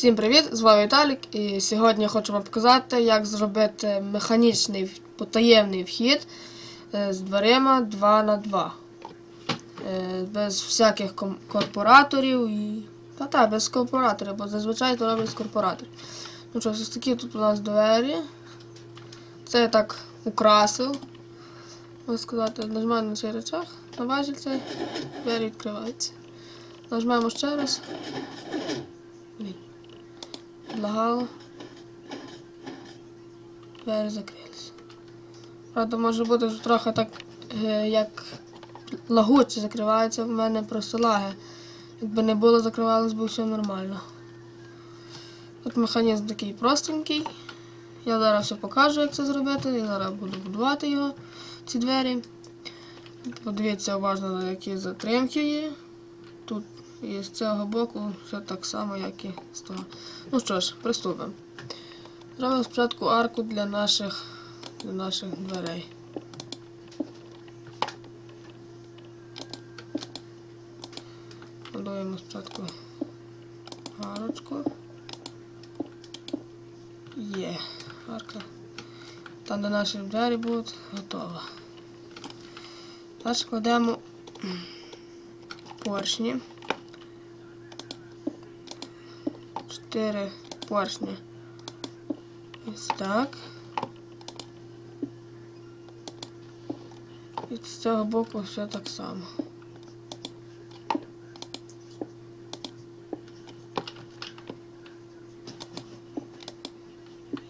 Всім привіт! З вами Віталік і сьогодні я хочу вам показати, як зробити механічний потаємний вхід е, з дверима 2 на 2 Е, Без всяких корпораторів і. Та та, без корпораторів, бо зазвичай то роблять корпораторів. Ну що, ось такі тут у нас двері. Це я так украсив. Можна сказати, нажимаємо на цей речах, на важіль двері відкриваються. Нажмемо ще раз. Лагало. Двері закрилися. Правда, може бути трохи так, е, як лагуче закривається, в мене просто лаги. Якби не було, закривалось би все нормально. Тут механізм такий простенький. Я зараз все покажу, як це зробити. Я зараз буду будувати його, ці двері. Подивіться уважно, які затримки є. Тут і з цього боку все так само, як і з того. Ну що ж, приступимо. Зробимо спочатку арку для наших, для наших дверей. Будуємо спочатку арочку. Є, арка. Там, де наші двері будуть, готова. Далі кладемо поршні. Чотири поршні. Ось так. І з цього боку все так само.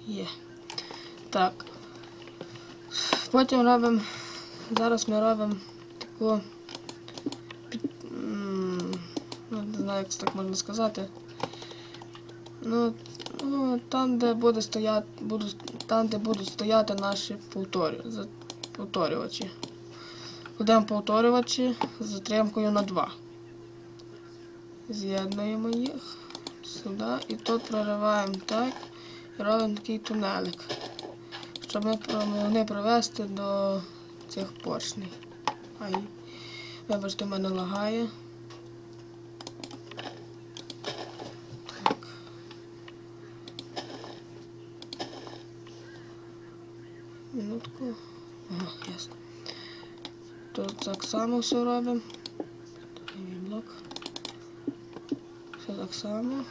Є. Так. Потім робимо. Зараз ми робимо таку. під- м, Ну, не знаю, як це так можна сказати. Ну, ну там, де буде стояти, буду, там, де будуть стояти наші повторювачі. Кладемо повторювачі з затримкою на 2. З'єднуємо їх сюди і тут прориваємо так і робимо такий тунелик, щоб ми могли провести до цих поршнів. Ай, вибачте, мене лагає. Минутку. Ага, ясно. Тут так само все робимо. Блок. Все так само.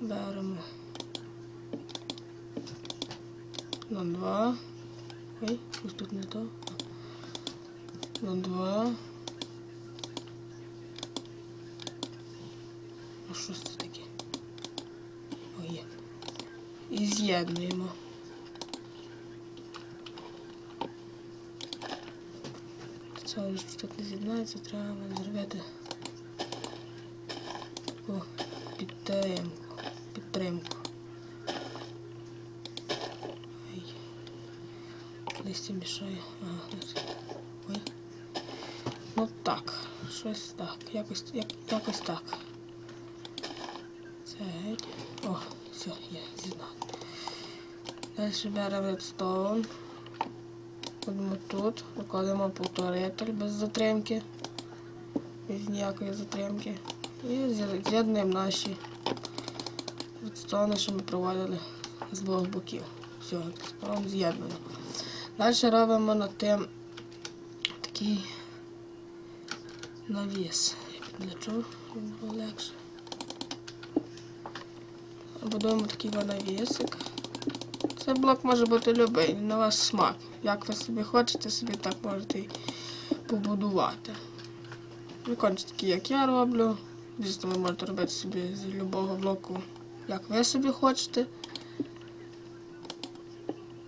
Беремо на два. Ой, ось тут не то. На два. А що це таке? О, є. І з'єднуємо. Це вже тут не з'єднається, треба зробити таку підтримку. Підтримку. Листя мішає. Ага. Ой. Ну так, щось так. Якось, як, якось так. Це. О, все, є, з'єднав. Далі беремо редстоун. Ходимо тут, викладемо повторитель без затримки. Без ніякої затримки. І з'єднуємо наші редстоуни, що ми проводили з двох боків. Все, редстоун з'єднано. Далі робимо над тим такий навіс. Я підлечу, щоб було легше. Будуємо такий навісик. Цей блок може бути любий, на ваш смак. Як ви собі хочете, собі так можете і побудувати. Виконуйте такі, як я роблю. Звісно, ви можете робити собі з любого блоку, як ви собі хочете.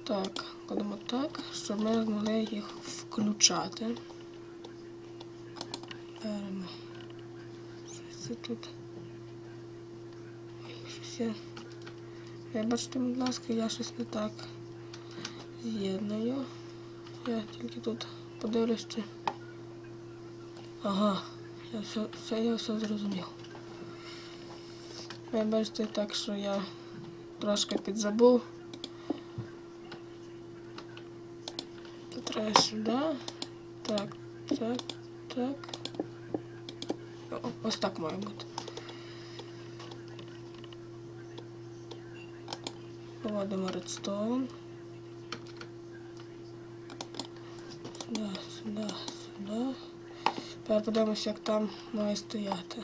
Так, кладемо так, щоб ми змогли їх включати. Беремо. Щось це тут. Ой, щось я. Вибачте, будь ласка, я щось не так з'єдную. Я тільки тут подивлюсь, чи. Ага, я все, все, я все зрозумів. Вибачте, так що я трошки підзабув. Треба сюди. Так, так, так. О, ось так має бути. Проводимо редстоун. Сюди, сюди, сюди. Тепер подивимося, як там має стояти.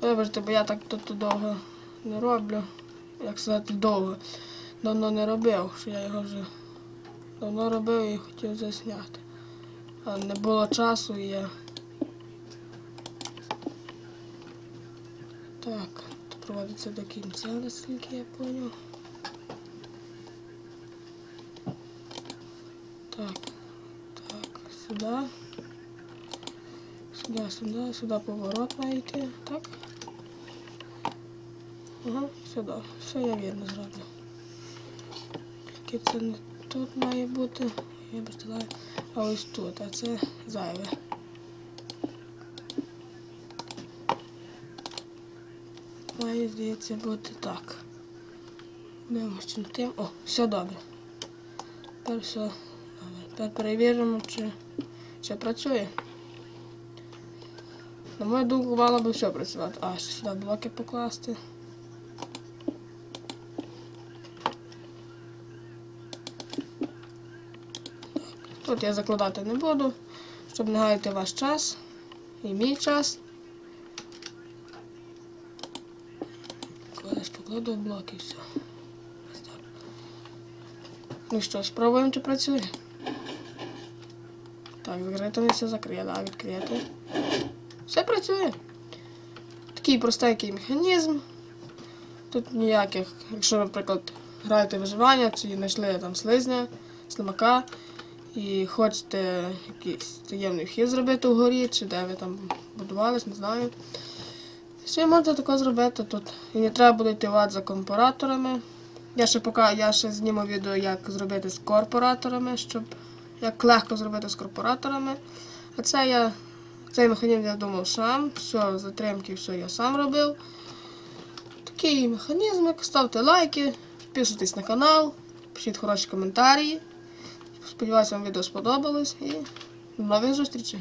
Вибачте, бо я так тут довго не роблю. Як сказати, довго. Давно не робив, що я його вже давно робив і хотів засняти. А не було часу і я. Так, проводиться до кінця, наскільки я поняв. Так, так, сюди. Сюди, сюди, сюди поворот має йти, так? Ага, сюди. Все я вірно зроблю. Тільки це не тут має бути. Я представляю, а ось тут, а це зайве. Має, здається, бути так. Дивимося чи над тим. О, все добре. Тепер все. Тепер перевіримо, чи, чи працює. На мою думку, мало би все працювати. А, ще сюди блоки покласти. Тут я закладати не буду, щоб не гаяти ваш час і мій час. Колись покладу в блок і все. Ну що, спробуємо, чи працює. Так, все закриє, да, відкрити. Все працює. Такий простенький механізм. Тут ніяких, якщо, наприклад, граєте виживання, чи знайшли там слизня, слимака, і хочете якийсь таємний вхід зробити вгорі, чи де ви там будувались, не знаю. Все можете таке зробити тут. І не треба буде йти в за компараторами. Я ще поки я ще зніму відео, як зробити з корпораторами, щоб як легко зробити з корпораторами. А це я цей механізм я думав сам, все, затримки, все я сам робив. Такий механізм, ставте лайки, підписуйтесь на канал, пишіть хороші коментарі. Сподіваюся, вам відео сподобалось і до нових зустрічей.